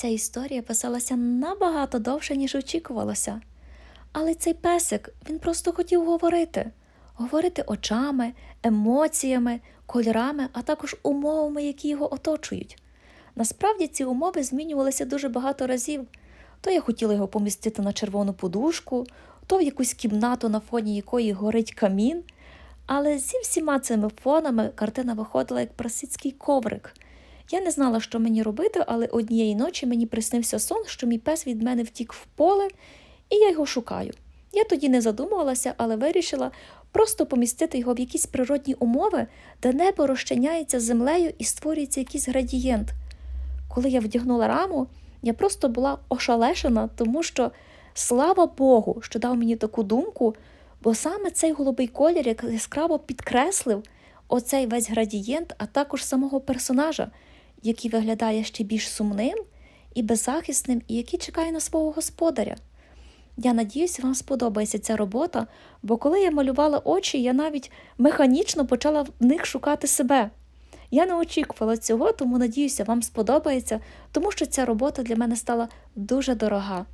Ця історія писалася набагато довше, ніж очікувалося. Але цей песик він просто хотів говорити, говорити очами, емоціями, кольорами, а також умовами, які його оточують. Насправді ці умови змінювалися дуже багато разів. То я хотіла його помістити на червону подушку, то в якусь кімнату, на фоні якої горить камін. Але зі всіма цими фонами картина виходила як прасицький коврик. Я не знала, що мені робити, але однієї ночі мені приснився сон, що мій пес від мене втік в поле, і я його шукаю. Я тоді не задумувалася, але вирішила просто помістити його в якісь природні умови, де небо розчиняється з землею і створюється якийсь градієнт. Коли я вдягнула раму, я просто була ошалешена, тому що слава Богу, що дав мені таку думку, бо саме цей голубий колір яскраво підкреслив оцей весь градієнт, а також самого персонажа, який виглядає ще більш сумним і беззахисним, і який чекає на свого господаря. Я надіюся, вам сподобається ця робота, бо коли я малювала очі, я навіть механічно почала в них шукати себе. Я не очікувала цього, тому надіюся, вам сподобається, тому що ця робота для мене стала дуже дорога.